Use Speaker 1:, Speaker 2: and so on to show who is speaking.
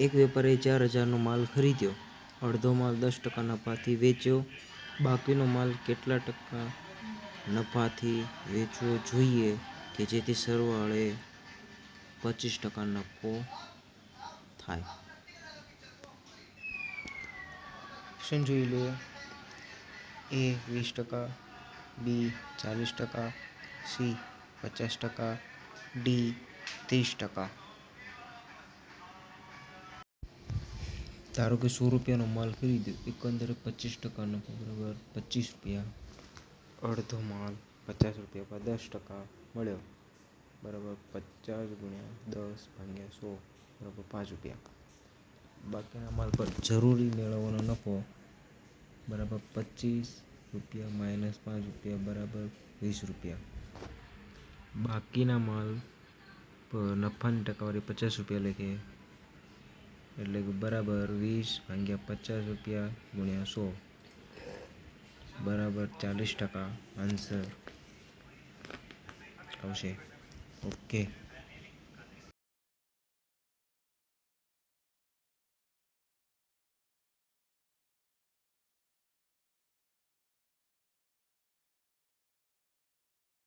Speaker 1: એક વેપારીએ ચાર હજારનો માલ ખરીદ્યો. અડધો માલ દસ ટકા નફાથી વેચ્યો. બાકીનો માલ કેટલા ટકા નફાથી વેચવો જોઈએ કે જેથી સરવાળે પચીસ ટકા નફો થાય? ઓપ્શન જોઈ લો. એ વીસ ટકા, બી ચાલીસ ટકા, સી પચાસ ટકા, ડી ત્રીસ ટકા. ધારો કે સો રૂપિયાનો માલ ખરીદ્યો. એકંદરે પચીસ ટકા નફો બરાબર પચીસ રૂપિયા. અડધો માલ, પચાસ રૂપિયા પર દસ ટકા મળ્યો બરાબર પચાસ ગુણ્યા દસ ભાગ્યા સો, બરાબર પાંચ રૂપિયા. બાકીના માલ પર જરૂરી મેળવવાનો નફો, બરાબર પચીસ રૂપિયા માઇનસ પાંચ રૂપિયા, બરાબર વીસ રૂપિયા. બાકીના માલ પર નફાની ટકાવારી પચાસ રૂપિયા લખીએ એટલે કે બરાબર વીસ ભાગ્યા પચાસ રૂપિયા ગુણ્યા સો બરાબર ચાલીસ ટકા આન્સર આવશે. ઓકે